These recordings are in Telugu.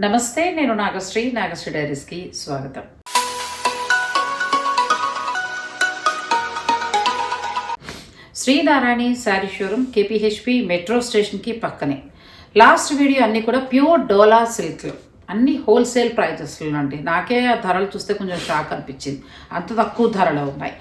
నమస్తే నేను నాగశ్రీ. నాగశ్రీ డైరీస్కి స్వాగతం. Sri Narayani saree showroom KPHB metro స్టేషన్కి పక్కనే. లాస్ట్ వీడియో అన్నీ కూడా ప్యూర్ డోలా సిల్క్లు. అన్ని హోల్సేల్ ప్రైజెస్లో అండి. నాకే ఆ ధరలు చూస్తే కొంచెం షాక్ అనిపించింది. అంత తక్కువ ధరలో ఉన్నాయి.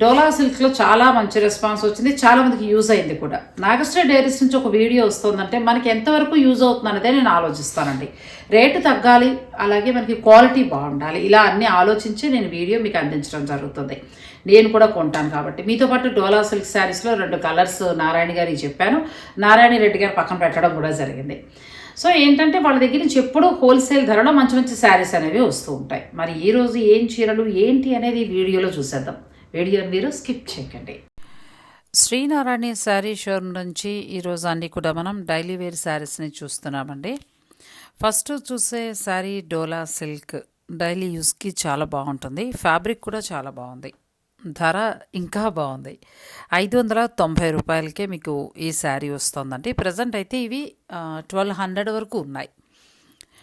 డోలా సిల్క్లో చాలా మంచి రెస్పాన్స్ వచ్చింది. చాలా మందికి యూజ్ అయింది కూడా. నాగశ్రీ డైరీస్ నుంచి ఒక వీడియో వస్తుందంటే మనకి ఎంతవరకు యూజ్ అవుతుంది అనేదే నేను ఆలోచిస్తానండి. రేటు తగ్గాలి అలాగే మనకి క్వాలిటీ బాగుండాలి. ఇలా అన్నీ ఆలోచించి నేను వీడియో మీకు అందించడం జరుగుతుంది. నేను కూడా కొంటాను కాబట్టి. మీతో పాటు డోలా సిల్క్ శారీస్లో రెండు కలర్స్ నారాయణ గారికి చెప్పాను. నారాయణ రెడ్డి గారు పక్కన పెట్టడం కూడా జరిగింది. సో ఏంటంటే వాళ్ళ దగ్గర నుంచి ఎప్పుడూ హోల్సేల్ ధరలో మంచి మంచి శారీస్ అనేవి వస్తూ ఉంటాయి. మరి ఈ రోజు ఏం చీరలు ఏంటి అనేది వీడియోలో చూసేద్దాం. వీడియో మీరు స్కిప్ చేయకండి. శ్రీనారాయణ శారీ షోరూమ్ నుంచి ఈరోజు అన్ని కూడా మనం డైలీ వేర్ శారీస్ని చూస్తున్నామండి. ఫస్ట్ చూసే శారీ డోలా సిల్క్. డైలీ యూస్కి చాలా బాగుంటుంది. ఫ్యాబ్రిక్ కూడా చాలా బాగుంది. ధర ఇంకా బాగుంది. ఐదు వందల తొంభై రూపాయలకే మీకు ఈ శారీ వస్తుందండి. ప్రజెంట్ అయితే ఇవి ట్వెల్వ్ హండ్రెడ్ వరకు ఉన్నాయి.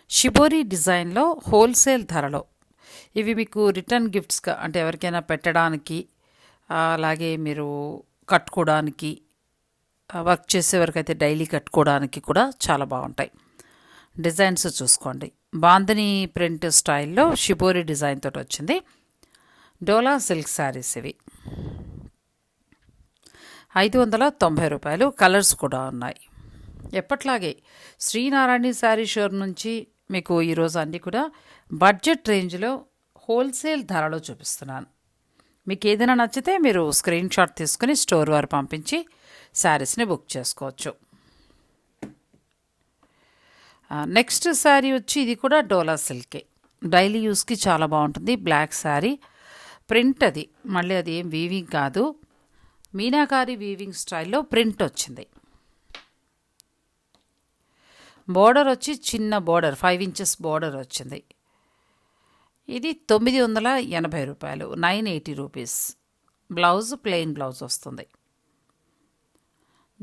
షిబోరి డిజైన్లో హోల్సేల్ ధరలో ఇవి మీకు రిటర్న్ గిఫ్ట్స్గా అంటే ఎవరికైనా పెట్టడానికి అలాగే మీరు కట్టుకోవడానికి వర్క్ చేసే డైలీ కట్టుకోవడానికి కూడా చాలా బాగుంటాయి. డిజైన్స్ చూసుకోండి. బాందని ప్రింట్ స్టైల్లో షిబోరి డిజైన్ తోటి వచ్చింది. డోలా సిల్క్ శారీస్ ఇవి. ఐదు వందల తొంభై రూపాయలు కలర్స్ కూడా ఉన్నాయి. ఎప్పట్లాగే శ్రీనారాయణ శారీ షోర్ నుంచి మీకు ఈరోజు అన్నీ కూడా బడ్జెట్ రేంజ్లో హోల్సేల్ ధరలో చూపిస్తున్నాను. మీకు ఏదైనా నచ్చితే మీరు స్క్రీన్ షాట్ తీసుకుని స్టోర్ వారు పంపించి శారీస్ని బుక్ చేసుకోవచ్చు. నెక్స్ట్ శారీ వచ్చి ఇది కూడా డోలా సిల్కే. డైలీ యూస్కి చాలా బాగుంటుంది. బ్లాక్ శారీ. ప్రింట్ అది. మళ్ళీ అది ఏం వీవింగ్ కాదు. మీనాకారి వీవింగ్ స్టైల్లో ప్రింట్ వచ్చింది. బోర్డర్ వచ్చి చిన్న బోర్డర్ ఫైవ్ ఇంచెస్ బోర్డర్ వచ్చింది. ఇది తొమ్మిది వందల ఎనభై రూపాయలు nine eighty rupees. Blouse plain blouse వస్తుంది.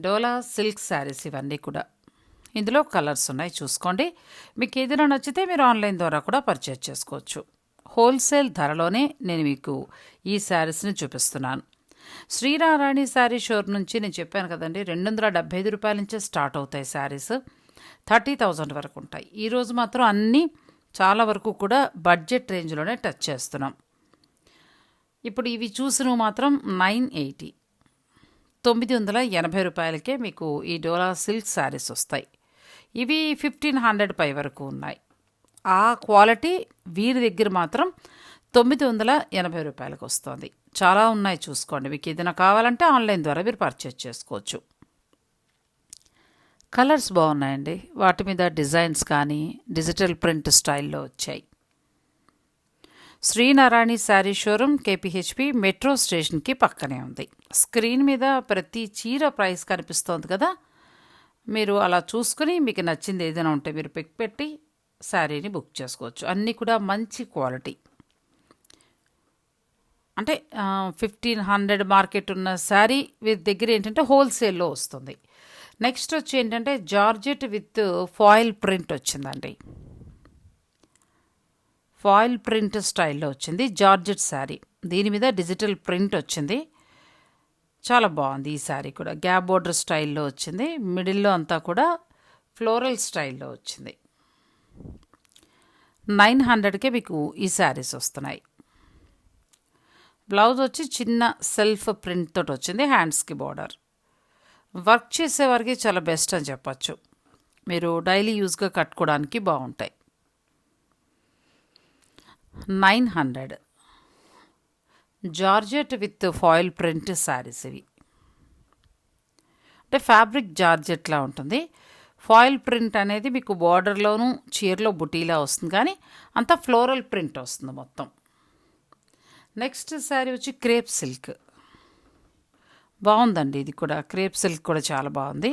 డోలా సిల్క్ శారీస్ ఇవన్నీ కూడా. ఇందులో కలర్స్ ఉన్నాయి చూసుకోండి. మీకు ఏదైనా నచ్చితే మీరు ఆన్లైన్ ద్వారా కూడా పర్చేజ్ చేసుకోవచ్చు. హోల్సేల్ ధరలోనే నేను మీకు ఈ శారీస్ని చూపిస్తున్నాను. శ్రీనారాయణ శారీ షోర్ నుంచి నేను చెప్పాను కదండి రెండు వందల డెబ్బై ఐదు రూపాయల నుంచే స్టార్ట్ అవుతాయి శారీస్. థర్టీ థౌజండ్ వరకు ఉంటాయి. ఈరోజు మాత్రం అన్నీ చాలా వరకు కూడా బడ్జెట్ రేంజ్లోనే టచ్ చేస్తున్నాం. ఇప్పుడు ఇవి చూసినవి మాత్రం నైన్ ఎయిటీ. తొమ్మిది వందల ఎనభై రూపాయలకే మీకు ఈ డోలా సిల్క్ శారీస్ వస్తాయి. ఇవి ఫిఫ్టీన్ హండ్రెడ్ పై వరకు ఉన్నాయి. ఆ క్వాలిటీ వీరి దగ్గర మాత్రం తొమ్మిది వందల ఎనభై రూపాయలకు వస్తుంది. చాలా ఉన్నాయి చూసుకోండి. మీకు ఏదైనా కావాలంటే ఆన్లైన్ ద్వారా మీరు పర్చేజ్ చేసుకోవచ్చు. కలర్స్ బాగున్నాయండి. వాటి మీద డిజైన్స్ కానీ డిజిటల్ ప్రింట్ స్టైల్లో వచ్చాయి. Sri Narayana saree showroom KPHB metro స్టేషన్కి పక్కనే ఉంది. స్క్రీన్ మీద ప్రతి చీర ప్రైస్ కనిపిస్తోంది కదా? మీరు అలా చూసుకుని మీకు నచ్చింది ఏదైనా ఉంటే మీరు పిక్ పెట్టి శారీని బుక్ చేసుకోవచ్చు. అన్నీ కూడా మంచి క్వాలిటీ. అంటే ఫిఫ్టీన్ హండ్రెడ్ మార్కెట్ ఉన్న శారీ వీరి దగ్గర ఏంటంటే హోల్సేల్లో వస్తుంది. నెక్స్ట్ వచ్చి ఏంటంటే జార్జెట్ విత్ ఫాయిల్ ప్రింట్ వచ్చిందండి. ఫాయిల్ ప్రింట్ స్టైల్లో వచ్చింది జార్జెట్ శారీ. దీని మీద డిజిటల్ ప్రింట్ వచ్చింది. చాలా బాగుంది ఈ శారీ కూడా. గ్యాప్ బోర్డర్ స్టైల్లో వచ్చింది. మిడిల్లో అంతా కూడా ఫ్లోరల్ స్టైల్లో వచ్చింది. నైన్ హండ్రెడ్కే మీకు ఈ శారీస్ వస్తున్నాయి. బ్లౌజ్ వచ్చి చిన్న సెల్ఫ్ ప్రింట్ తోటి వచ్చింది హ్యాండ్స్కి బార్డర్. వర్క్ చేసేవారికి చాలా బెస్ట్ అని చెప్పచ్చు. మీరు డైలీ యూజ్గా కట్టుకోవడానికి బాగుంటాయి. Nine hundred. Georgette with foil print sarees ఇవి. అంటే ఫ్యాబ్రిక్ జార్జెట్లా ఉంటుంది. ఫాయిల్ ప్రింట్ అనేది మీకు బార్డర్లోను చీరలో బుటీలా వస్తుంది కానీ అంతా ఫ్లోరల్ ప్రింట్ వస్తుంది మొత్తం. నెక్స్ట్ శారీ వచ్చి క్రేప్ సిల్క్. బాగుందండి. ఇది కూడా క్రేప్ సిల్క్ కూడా చాలా బాగుంది.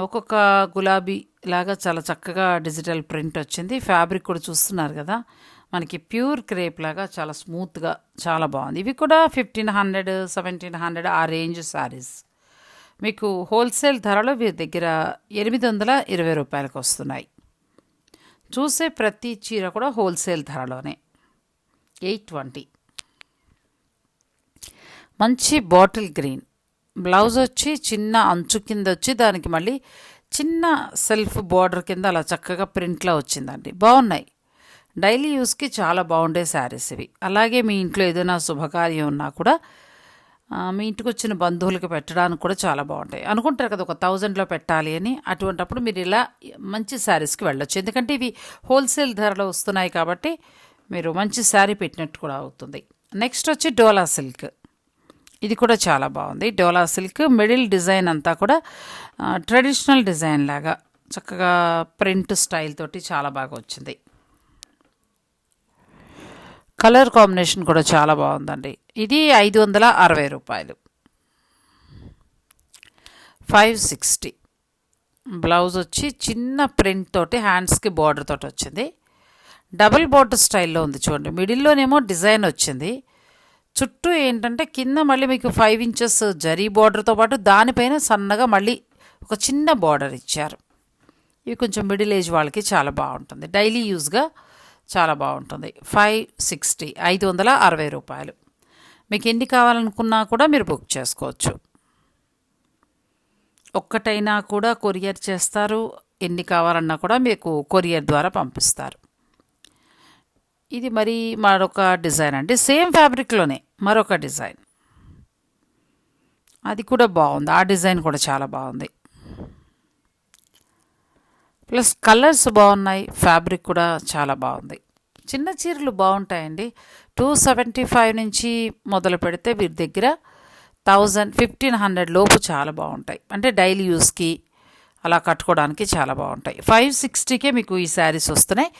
ఒక్కొక్క గులాబీ లాగా చాలా చక్కగా డిజిటల్ ప్రింట్ వచ్చింది. ఫ్యాబ్రిక్ కూడా చూస్తున్నారు కదా. మనకి ప్యూర్ క్రేప్ లాగా చాలా స్మూత్గా చాలా బాగుంది. ఇవి కూడా ఫిఫ్టీన్ హండ్రెడ్ సెవెంటీన్ హండ్రెడ్ ఆ రేంజ్ శారీస్. మీకు హోల్సేల్ ధరలో వీరి దగ్గర ఎనిమిది వందల ఇరవై రూపాయలకు వస్తున్నాయి. చూసే ప్రతి చీర కూడా హోల్సేల్ ధరలోనే. Eight twenty. మంచి బాటిల్ గ్రీన్. బ్లౌజ్ వచ్చి చిన్న అంచు కింద వచ్చి దానికి మళ్ళీ చిన్న సెల్ఫ్ బార్డర్ కింద అలా చక్కగా ప్రింట్లో వచ్చిందండి. బాగున్నాయి. డైలీ యూస్కి చాలా బాగుండే శారీస్ ఇవి. అలాగే మీ ఇంట్లో ఏదైనా శుభకార్యం ఉన్నా కూడా మీ ఇంటికి వచ్చిన బంధువులకి పెట్టడానికి కూడా చాలా బాగుంటాయి. అనుకుంటారు కదా ఒక థౌజండ్లో పెట్టాలి అని. అటువంటప్పుడు మీరు ఇలా మంచి శారీస్కి వెళ్ళొచ్చు. ఎందుకంటే ఇవి హోల్సేల్ ధరలో వస్తున్నాయి కాబట్టి మీరు మంచి శారీ పెట్టినట్టు కూడా అవుతుంది. నెక్స్ట్ వచ్చి డోలా సిల్క్. ఇది కూడా చాలా బాగుంది. డోలా సిల్క్ మిడిల్ డిజైన్ అంతా కూడా ట్రెడిషనల్ డిజైన్ లాగా చక్కగా ప్రింట్ స్టైల్ తోటి చాలా బాగా వచ్చింది. కలర్ కాంబినేషన్ కూడా చాలా బాగుందండి. ఇది ఐదు వందల అరవై రూపాయలు. Five sixty. బ్లౌజ్ వచ్చి చిన్న ప్రింట్ తోటి హ్యాండ్స్కి బార్డర్ తోటి వచ్చింది. డబుల్ బార్డర్ స్టైల్లో ఉంది చూడండి. మిడిల్లోనేమో డిజైన్ వచ్చింది. చుట్టూ ఏంటంటే కింద మళ్ళీ మీకు ఫైవ్ ఇంచెస్ జరీ బార్డర్తో పాటు దానిపైన సన్నగా మళ్ళీ ఒక చిన్న బార్డర్ ఇచ్చారు. ఇవి కొంచెం మిడిల్ ఏజ్ వాళ్ళకి చాలా బాగుంటుంది. డైలీ యూజ్గా చాలా బాగుంటుంది. ఫైవ్ సిక్స్టీ ఐదు వందల అరవై రూపాయలు. మీకు ఎన్ని కావాలనుకున్నా కూడా మీరు బుక్ చేసుకోవచ్చు. ఒక్కటైనా కూడా కొరియర్ చేస్తారు. ఎన్ని కావాలన్నా కూడా మీకు కొరియర్ ద్వారా పంపిస్తారు. ఇది మరి మరొక డిజైన్ అండి. సేమ్ ఫ్యాబ్రిక్లోనే మరొక డిజైన్. అది కూడా బాగుంది. ఆ డిజైన్ కూడా చాలా బాగుంది. ప్లస్ కలర్స్ బాగున్నాయి. ఫ్యాబ్రిక్ కూడా చాలా బాగుంది. చిన్న చీరలు బాగుంటాయండి. టూ సెవెంటీ ఫైవ్ నుంచి మొదలు పెడితే వీరి దగ్గర థౌజండ్ ఫిఫ్టీన్ హండ్రెడ్ లోపు చాలా బాగుంటాయి. అంటే డైలీ యూస్కి అలా కట్టుకోవడానికి చాలా బాగుంటాయి. ఫైవ్ సిక్స్టీకే మీకు ఈ శారీస్ వస్తున్నాయి.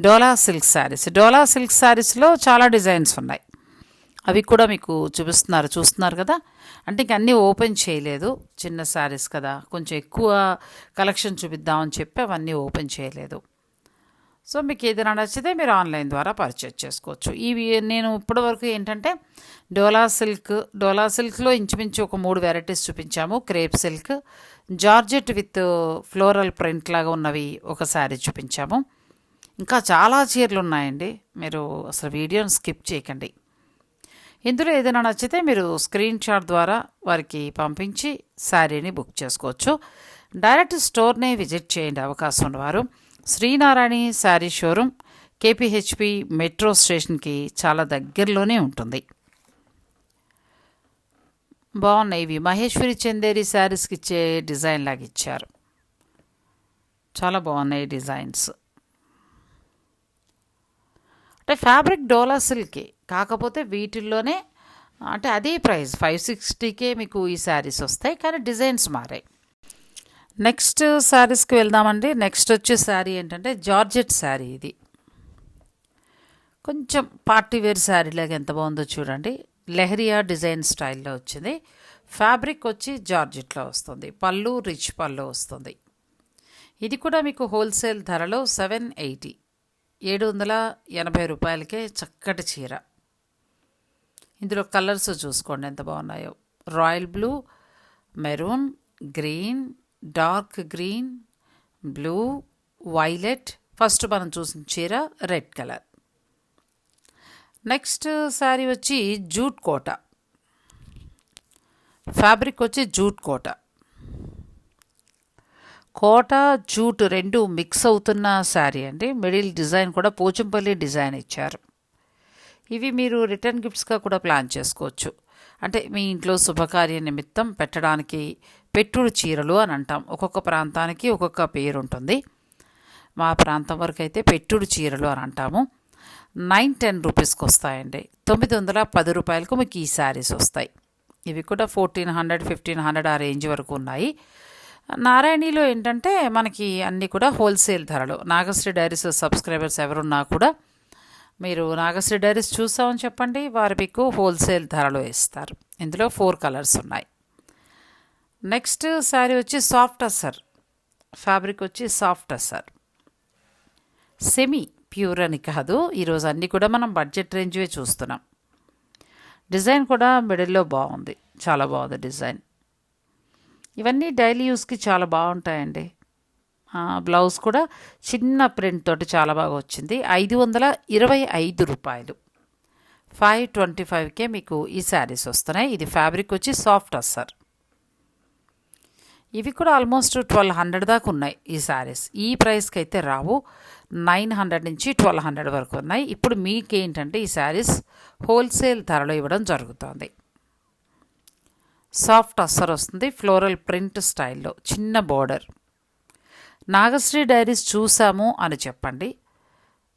Dola silk sarees. Dola silk శారీస్లో చాలా డిజైన్స్ ఉన్నాయి. అవి కూడా మీకు చూపిస్తున్నారు చూస్తున్నారు కదా? అంటే ఇంక అన్నీ ఓపెన్ చేయలేదు. చిన్న శారీస్ కదా. కొంచెం ఎక్కువ కలెక్షన్ చూపిద్దామని చెప్పి అవన్నీ ఓపెన్ చేయలేదు. సో మీకు ఏదైనా నచ్చితే మీరు ఆన్లైన్ ద్వారా పర్చేజ్ చేసుకోవచ్చు. ఇవి నేను ఇప్పటివరకు ఏంటంటే డోలా సిల్క్ డోలా సిల్క్లో ఇంచుమించు ఒక మూడు వెరైటీస్ చూపించాము. Crepe silk georgette with floral print లాగా ఉన్నవి ఒక శారీ చూపించాము. ఇంకా చాలా చీరలు ఉన్నాయండి. మీరు అసలు వీడియోని స్కిప్ చేయకండి. ఇందులో ఏదైనా నచ్చితే మీరు స్క్రీన్ షాట్ ద్వారా వారికి పంపించి శారీని బుక్ చేసుకోవచ్చు. డైరెక్ట్ స్టోర్నే విజిట్ చేయండి అవకాశం ఉన్నవారు. Sri Narayani saree showroom KPHB metro స్టేషన్కి చాలా దగ్గరలోనే ఉంటుంది. బాగున్నాయి. ఇవి మహేశ్వరి చందేరి శారీస్కి ఇచ్చే డిజైన్ లాగా ఇచ్చారు. చాలా బాగున్నాయి డిజైన్స్. అంటే ఫ్యాబ్రిక్ డోలా సిల్కే కాకపోతే వీటిల్లోనే అంటే అదే ప్రైస్ ఫైవ్ సిక్స్టీకే మీకు ఈ శారీస్ వస్తాయి కానీ డిజైన్స్ మారాయి. నెక్స్ట్ శారీస్కి వెళ్దామండి. నెక్స్ట్ వచ్చే శారీ ఏంటంటే జార్జెట్ శారీ ఇది. కొంచెం పార్టీ వేర్ శారీలాగా ఎంత బాగుందో చూడండి. లెహరియా డిజైన్ స్టైల్లో వచ్చింది. ఫ్యాబ్రిక్ వచ్చి జార్జెట్లో వస్తుంది. పళ్ళు రిచ్ పళ్ళు వస్తుంది. ఇది కూడా మీకు హోల్సేల్ ధరలో సెవెన్ ఎయిటీ. ఏడు వందల ఎనభై రూపాయలకే చక్కటి చీర. ఇందులో కలర్స్ చూసుకోండి ఎంత బాగున్నాయో. Royal blue maroon green dark green blue violet. First మనం చూసిన చీర రెడ్ కలర్. నెక్స్ట్ శారీ వచ్చి జూట్ కోట. ఫ్యాబ్రిక్ వచ్చి జూట్ కోట. కోట జూట్ రెండు మిక్స్ అవుతున్న శారీ అండి. మిడిల్ డిజైన్ కూడా పోచంపల్లి డిజైన్ ఇచ్చారు. ఇవి మీరు రిటర్న్ గిఫ్ట్స్గా కూడా ప్లాన్ చేసుకోవచ్చు. అంటే మీ ఇంట్లో శుభకార్య నిమిత్తం పెట్టడానికి పెట్టుడు చీరలు అని అంటాం. ఒక్కొక్క ప్రాంతానికి ఒక్కొక్క పేరు ఉంటుంది మా ప్రాంతం వరకు అయితే పెట్టుడు చీరలు అని అంటాము. నైన్ టెన్ రూపీస్కి వస్తాయండి. తొమ్మిది వందల పది రూపాయలకు మీకు ఈ శారీస్ వస్తాయి. ఇవి కూడా ఫోర్టీన్ హండ్రెడ్ ఫిఫ్టీన్ హండ్రెడ్ ఆ రేంజ్ వరకు ఉన్నాయి. నారాయణిలో ఏంటంటే మనకి అన్నీ కూడా హోల్సేల్ ధరలు. నాగశ్రీ డైరీస్ సబ్స్క్రైబర్స్ ఎవరున్నా కూడా మీరు నాగశ్రీ డైరీస్ చూసామని చెప్పండి. వారు మీకు హోల్సేల్ ధరలో ఇస్తారు. ఇందులో ఫోర్ కలర్స్ ఉన్నాయి. నెక్స్ట్ శారీ వచ్చి సాఫ్ట్ అసర్. ఫ్యాబ్రిక్ వచ్చి సాఫ్ట్ అసర్. సెమీ ప్యూర్ అని కాదు ఈరోజు అన్నీ కూడా మనం బడ్జెట్ రేంజ్వే చూస్తున్నాం. డిజైన్ కూడా మిడిల్లో బాగుంది చాలా బాగుంది డిజైన్. ఇవన్నీ డైలీ యూస్కి చాలా బాగుంటాయండి. బ్లౌజ్ కూడా చిన్న ప్రింట్ తోటి చాలా బాగా వచ్చింది ఐదు వందల ఇరవై ఐదు రూపాయలు. ఫైవ్ ట్వంటీ ఫైవ్కే మీకు ఈ శారీస్ వస్తున్నాయి ఇది ఫ్యాబ్రిక్ వచ్చి సాఫ్ట్ అస్సర్ ఇవి కూడా ఆల్మోస్ట్ ట్వెల్వ్ హండ్రెడ్ దాకా ఉన్నాయి ఈ శారీస్ ఈ ప్రైస్కి అయితే రావు. నైన్ హండ్రెడ్ నుంచి ట్వెల్వ్ హండ్రెడ్ వరకు ఉన్నాయి. ఇప్పుడు మీకేంటంటే ఈ శారీస్ హోల్సేల్ ధరలో ఇవ్వడం జరుగుతుంది. సాఫ్ట్ అస్సర్ వస్తుంది. ఫ్లోరల్ ప్రింట్ స్టైల్లో చిన్న బోర్డర్ నాగశ్రీ డైరీస్ చూసాము అని చెప్పండి.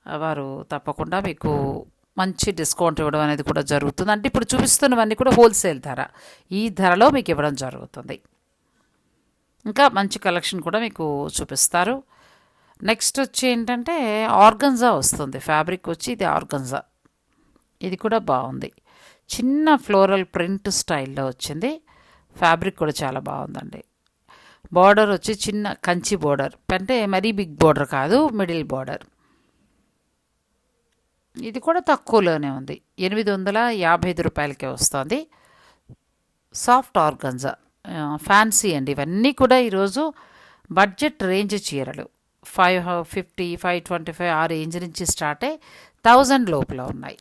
వారు తప్పకుండా మీకు మంచి డిస్కౌంట్ ఇవ్వడం అనేది కూడా జరుగుతుంది. అంటే ఇప్పుడు చూపిస్తున్నవన్నీ కూడా హోల్సేల్ ధర. ఈ ధరలో మీకు ఇవ్వడం జరుగుతుంది. ఇంకా మంచి కలెక్షన్ కూడా మీకు చూపిస్తారు. నెక్స్ట్ వచ్చి ఏంటంటే ఆర్గన్జా వస్తుంది. ఫ్యాబ్రిక్ వచ్చి ఇది ఆర్గన్జా. ఇది కూడా బాగుంది. చిన్న ఫ్లోరల్ ప్రింట్ స్టైల్లో వచ్చింది. ఫ్యాబ్రిక్ కూడా చాలా బాగుందండి. బార్డర్ వచ్చి చిన్న కంచి బార్డర్. అంటే మరీ బిగ్ బార్డర్ కాదు మిడిల్ బార్డర్. ఇది కూడా తక్కువలోనే ఉంది. ఎనిమిది వందల యాభై ఐదు రూపాయలకే వస్తుంది. Soft organza. ఫ్యాన్సీ అండి. ఇవన్నీ కూడా ఈరోజు బడ్జెట్ రేంజ్ చీరలు. Five fifty five twenty five ఆ రేంజ్ నుంచి స్టార్ట్ అయ్యి థౌజండ్ లోపల ఉన్నాయి.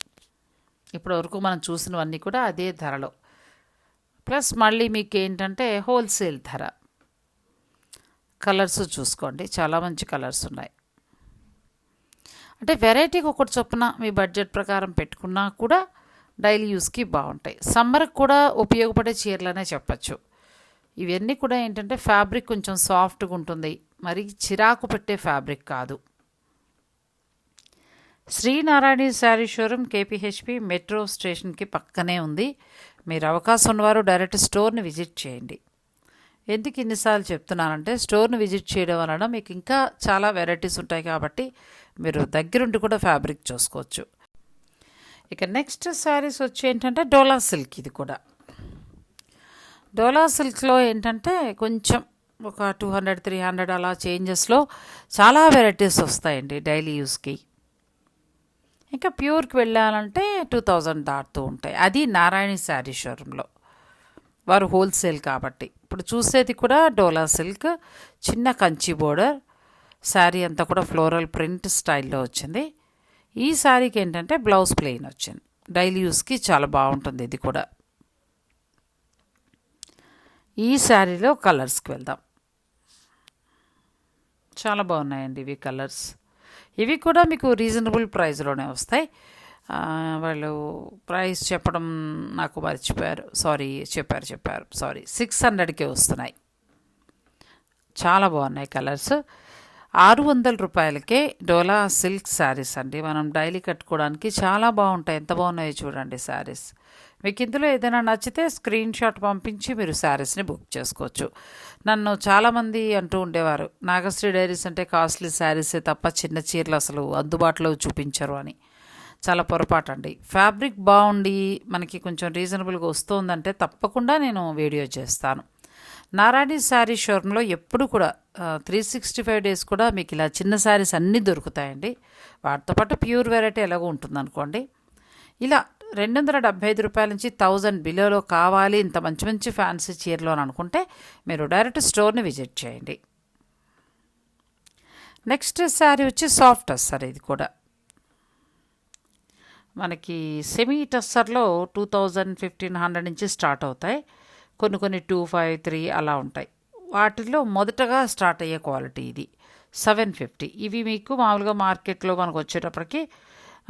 ఇప్పటి వరకు మనం చూసినవన్నీ కూడా అదే ధరలో. ప్లస్ మళ్ళీ మీకు ఏంటంటే హోల్సేల్ ధర. కలర్స్ చూసుకోండి. చాలా మంచి కలర్స్ ఉన్నాయి. అంటే వెరైటీకి ఒకటి చొప్పున మీ బడ్జెట్ ప్రకారం పెట్టుకున్నా కూడా డైలీ యూస్కి బాగుంటాయి. సమ్మర్కి కూడా ఉపయోగపడే చీరలనే చెప్పచ్చు. ఇవన్నీ కూడా ఏంటంటే ఫ్యాబ్రిక్ కొంచెం సాఫ్ట్గా ఉంటుంది. మరి చిరాకు పెట్టే ఫ్యాబ్రిక్ కాదు. Sreenarayana sari showroom KPHB metro స్టేషన్కి పక్కనే ఉంది. మీరు అవకాశం ఉన్నవారు డైరెక్ట్ స్టోర్ని విజిట్ చేయండి. ఎందుకు ఇన్నిసార్లు చెప్తున్నానంటే స్టోర్ని విజిట్ చేయడం వలన మీకు ఇంకా చాలా వెరైటీస్ ఉంటాయి కాబట్టి మీరు దగ్గరుండి కూడా ఫ్యాబ్రిక్ చూసుకోవచ్చు. ఇక నెక్స్ట్ శారీస్ వచ్చి ఏంటంటే డోలా సిల్క్ ఇది కూడా. డోలా సిల్క్లో ఏంటంటే కొంచెం ఒక టూ హండ్రెడ్ త్రీ హండ్రెడ్ అలా చేంజెస్లో చాలా వెరైటీస్ వస్తాయండి డైలీ యూస్కి. ఇంకా ప్యూర్కి వెళ్ళాలంటే టూ థౌజండ్ దాటుతూ ఉంటాయి. అది నారాయణ శారీ షోరూంలో. వారు హోల్సేల్ కాబట్టి. ఇప్పుడు చూసేది కూడా డోలా సిల్క్ చిన్న కంచి బోర్డర్ శారీ అంతా కూడా ఫ్లోరల్ ప్రింట్ స్టైల్లో వచ్చింది. ఈ శారీకి ఏంటంటే బ్లౌజ్ ప్లెయిన్ వచ్చింది. డైలీ యూస్కి చాలా బాగుంటుంది ఇది కూడా. ఈ శారీలో కలర్స్కి వెళ్దాం. చాలా బాగున్నాయండి ఇవి కలర్స్. ఇవి కూడా మీకు రీజనబుల్ ప్రైస్లోనే వస్తాయి. వాళ్ళు ప్రైస్ చెప్పడం నాకు మర్చిపోయారు. సారీ చెప్పారు చెప్పారు. సారీ సిక్స్ హండ్రెడ్కే వస్తున్నాయి. చాలా బాగున్నాయి కలర్స్. ఆరు వందల రూపాయలకే డోలా సిల్క్ శారీస్ అండి. మనం డైలీ కట్టుకోవడానికి చాలా బాగుంటాయి. ఎంత బాగున్నాయో చూడండి శారీస్. మీకు ఇందులో ఏదైనా నచ్చితే స్క్రీన్ షాట్ పంపించి మీరు శారీస్ని బుక్ చేసుకోవచ్చు. నన్ను చాలామంది అంటూ ఉండేవారు నాగశ్రీ డైరీస్ అంటే కాస్ట్లీ శారీసే తప్ప చిన్న చీరలు అసలు అందుబాటులో చూపించరు అని. చాలా పొరపాటు అండి ఫ్యాబ్రిక్ బాగుండి మనకి కొంచెం రీజనబుల్గా వస్తుందంటే తప్పకుండా నేను వీడియో చేస్తాను. నారాయణి శారీ షోరూంలో ఎప్పుడు కూడా త్రీ సిక్స్టీ ఫైవ్ డేస్ కూడా మీకు ఇలా చిన్న శారీస్ అన్నీ దొరుకుతాయండి. వాటితో పాటు ప్యూర్ వెరైటీ ఎలాగో ఉంటుంది అనుకోండి ఇలా రెండు వందల డెబ్బై ఐదు రూపాయల నుంచి థౌజండ్ బిలోలో కావాలి. ఇంత మంచి మంచి ఫ్యాన్సీ చీరలు అని అనుకుంటే మీరు డైరెక్ట్ స్టోర్ని విజిట్ చేయండి. నెక్స్ట్ శారీ వచ్చి సాఫ్ట్ సార్ ఇది కూడా. మనకి సెమీ టస్సర్లో టూ థౌజండ్ ఫిఫ్టీన్ హండ్రెడ్ నుంచి స్టార్ట్ అవుతాయి. కొన్ని కొన్ని టూ ఫైవ్ త్రీ అలా ఉంటాయి. వాటిలో మొదటగా స్టార్ట్ అయ్యే క్వాలిటీ ఇది. Seven fifty. ఇవి మీకు మామూలుగా మార్కెట్లో మనకు వచ్చేటప్పటికి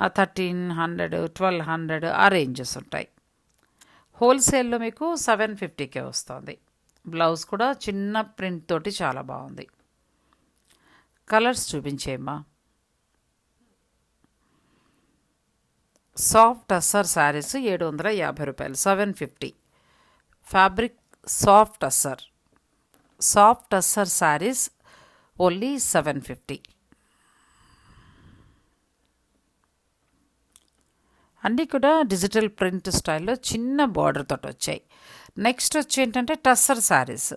థర్టీన్ హండ్రెడ్ ట్వెల్వ్ హండ్రెడ్ ఆ రేంజెస్ ఉంటాయి. హోల్సేల్లో మీకు సెవెన్ ఫిఫ్టీకే వస్తుంది. బ్లౌజ్ కూడా చిన్న ప్రింట్ తోటి చాలా బాగుంది. కలర్స్ చూపించేమ్మా సాఫ్ట్ అస్సర్ శారీస్ ఏడు వందల యాభై రూపాయలు సెవెన్ ఫిఫ్టీ. ఫ్యాబ్రిక్ సాఫ్ట్ అస్సర్. సాఫ్ట్ అస్సర్ శారీస్ ఓన్లీ సెవెన్ ఫిఫ్టీ. అన్నీ కూడా డిజిటల్ ప్రింట్ స్టైల్లో చిన్న బార్డర్ తోటి వచ్చాయి. నెక్స్ట్ వచ్చి ఏంటంటే టస్సర్ శారీస్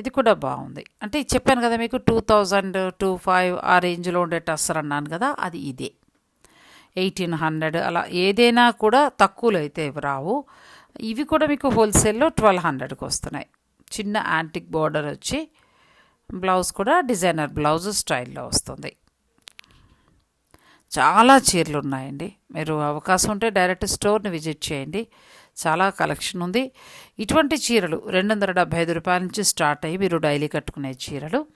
ఇది కూడా బాగుంది. అంటే చెప్పాను కదా మీకు టూ థౌజండ్ టూ ఫైవ్ ఆ రేంజ్లో ఉండే టస్సర్ అన్నాను కదా అది ఇదే. ఎయిటీన్ హండ్రెడ్ అలా ఏదైనా కూడా తక్కువలో అయితే రావు. ఇవి కూడా మీకు హోల్సేల్లో ట్వెల్వ్ హండ్రెడ్కి వస్తున్నాయి. చిన్న యాంటిక్ బార్డర్ వచ్చి బ్లౌజ్ కూడా డిజైనర్ బ్లౌజ్ స్టైల్లో వస్తుంది. చాలా చీరలు ఉన్నాయండి. మీరు అవకాశం ఉంటే డైరెక్ట్ స్టోర్ని విజిట్ చేయండి. చాలా కలెక్షన్ ఉంది. ఇటువంటి చీరలు రెండు వందల డెబ్బై ఐదు రూపాయల నుంచి స్టార్ట్ అయ్యి మీరు డైలీ కట్టుకునే చీరలు.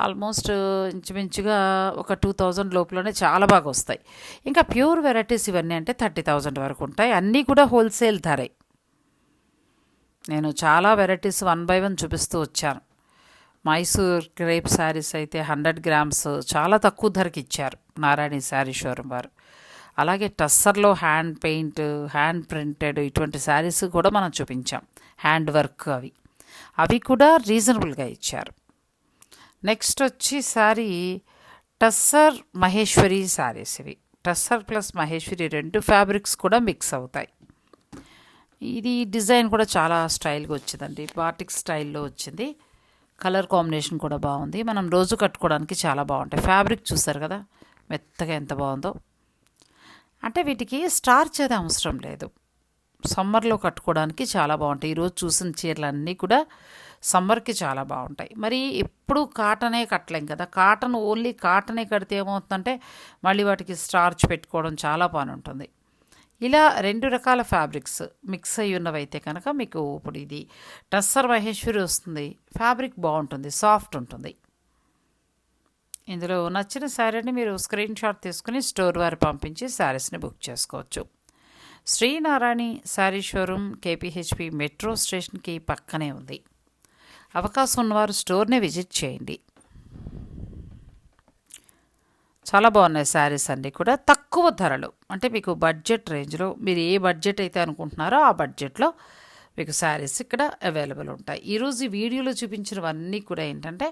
ఆల్మోస్ట్ ఇంచుమించుగా ఒక టూ థౌజండ్ లోపలనే చాలా బాగా వస్తాయి. ఇంకా ప్యూర్ వెరైటీస్ ఇవన్నీ అంటే థర్టీ థౌజండ్ వరకు ఉంటాయి. అన్నీ కూడా హోల్సేల్ ధరే. నేను చాలా వెరైటీస్ వన్ బై వన్ చూపిస్తూ వచ్చాను. మైసూర్ క్రేప్ శారీస్ అయితే హండ్రెడ్ గ్రామ్స్ చాలా తక్కువ ధరకి ఇచ్చారు. నారాయణ శారీ షోరూమ్ వారు. అలాగే టస్సర్లో హ్యాండ్ పెయింట్ హ్యాండ్ ప్రింటెడ్ ఇటువంటి శారీస్ కూడా మనం చూపించాం. హ్యాండ్ వర్క్ అవి. అవి కూడా రీజనబుల్గా ఇచ్చారు. నెక్స్ట్ వచ్చి శారీ టస్సర్ మహేశ్వరి శారీస్ ఇవి. టస్సర్ ప్లస్ మహేశ్వరి రెండు ఫ్యాబ్రిక్స్ కూడా మిక్స్ అవుతాయి. ఇది డిజైన్ కూడా చాలా స్టైల్గా వచ్చిందండి. బాటిక్ స్టైల్లో వచ్చింది. కలర్ కాంబినేషన్ కూడా బాగుంది. మనం రోజు కట్టుకోవడానికి చాలా బాగుంటాయి. ఫ్యాబ్రిక్ చూస్తారు కదా? మెత్తగా ఎంత బాగుందో. అంటే వీటికి స్టార్చ్ అది అవసరం లేదు. సమ్మర్లో కట్టుకోవడానికి చాలా బాగుంటాయి. ఈరోజు చూసిన చీరలు అన్నీ కూడా సమ్మర్కి చాలా బాగుంటాయి. మరి ఎప్పుడు కాటనే కట్టలేం కదా? కాటన్ ఓన్లీ కాటనే కడితే ఏమవుతుందంటే మళ్ళీ వాటికి స్టార్చ్ పెట్టుకోవడం చాలా పని ఉంటుంది. ఇలా రెండు రకాల ఫ్యాబ్రిక్స్ మిక్స్ అయి ఉన్నవైతే కనుక మీకు ఇప్పుడు ఇది టస్సర్ మహేశ్వరి వస్తుంది ఫ్యాబ్రిక్ బాగుంటుంది సాఫ్ట్ ఉంటుంది. ఇందులో నచ్చిన శారీని మీరు స్క్రీన్ షాట్ తీసుకుని స్టోర్ వారు పంపించి శారీస్ని బుక్ చేసుకోవచ్చు. Sreenarayani sari showroom KPHB metro స్టేషన్కి పక్కనే ఉంది. అవకాశం ఉన్నవారు స్టోర్ని విజిట్ చేయండి. చాలా బాగున్నాయి శారీస్ అన్నీ కూడా. తక్కువ ధరలు. అంటే మీకు బడ్జెట్ రేంజ్లో మీరు ఏ బడ్జెట్ అయితే అనుకుంటున్నారో ఆ బడ్జెట్లో మీకు శారీస్ ఇక్కడ అవైలబుల్ ఉంటాయి. ఈరోజు ఈ వీడియోలో చూపించినవన్నీ కూడా ఏంటంటే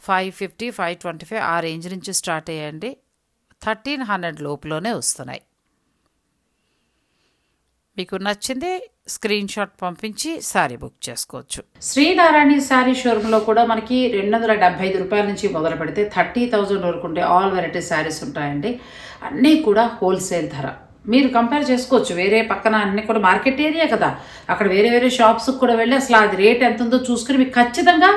five fifty five twenty five ఆ రేంజ్ నుంచి స్టార్ట్ అయ్యండి. థర్టీన్ హండ్రెడ్ లోపులోనే వస్తున్నాయి. మీకు నచ్చింది స్క్రీన్ షాట్ పంపించి సారీ బుక్ చేసుకోవచ్చు. శ్రీనారాయణ శారీ షోరూంలో కూడా మనకి రెండు వందల డెబ్బై ఐదు రూపాయల నుంచి మొదలు పెడితే థర్టీ థౌజండ్ వరకు ఉంటే ఆల్ వెరైటీ శారీస్ ఉంటాయండి. అన్నీ కూడా హోల్సేల్ ధర. మీరు కంపేర్ చేసుకోవచ్చు. వేరే పక్కన అన్ని కూడా మార్కెట్ ఏరియా కదా. అక్కడ వేరే వేరే షాప్స్కి కూడా వెళ్ళి అసలు అది రేట్ ఎంత ఉందో చూసుకుని మీకు ఖచ్చితంగా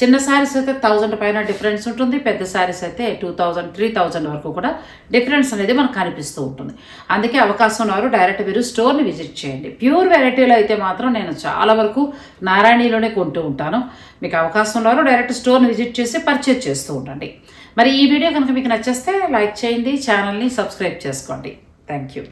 చిన్న శారీస్ అయితే థౌజండ్ పైన డిఫరెన్స్ ఉంటుంది. పెద్ద శారీస్ అయితే టూ థౌజండ్ త్రీ థౌజండ్ వరకు కూడా డిఫరెన్స్ అనేది మనకు కనిపిస్తూ ఉంటుంది. అందుకే అవకాశం ఉన్నవారు డైరెక్ట్ మీరు స్టోర్ని విజిట్ చేయండి. ప్యూర్ వెరైటీలో అయితే మాత్రం నేను చాలా వరకు నారాయణీలోనే కొంటూ ఉంటాను. మీకు అవకాశం ఉన్నవారు డైరెక్ట్ స్టోర్ని విజిట్ చేసి పర్చేజ్ చేస్తూ ఉండండి. మరి ఈ వీడియో కనుక మీకు నచ్చేస్తే లైక్ చేయండి ఛానల్ని సబ్స్క్రైబ్ చేసుకోండి. Thank you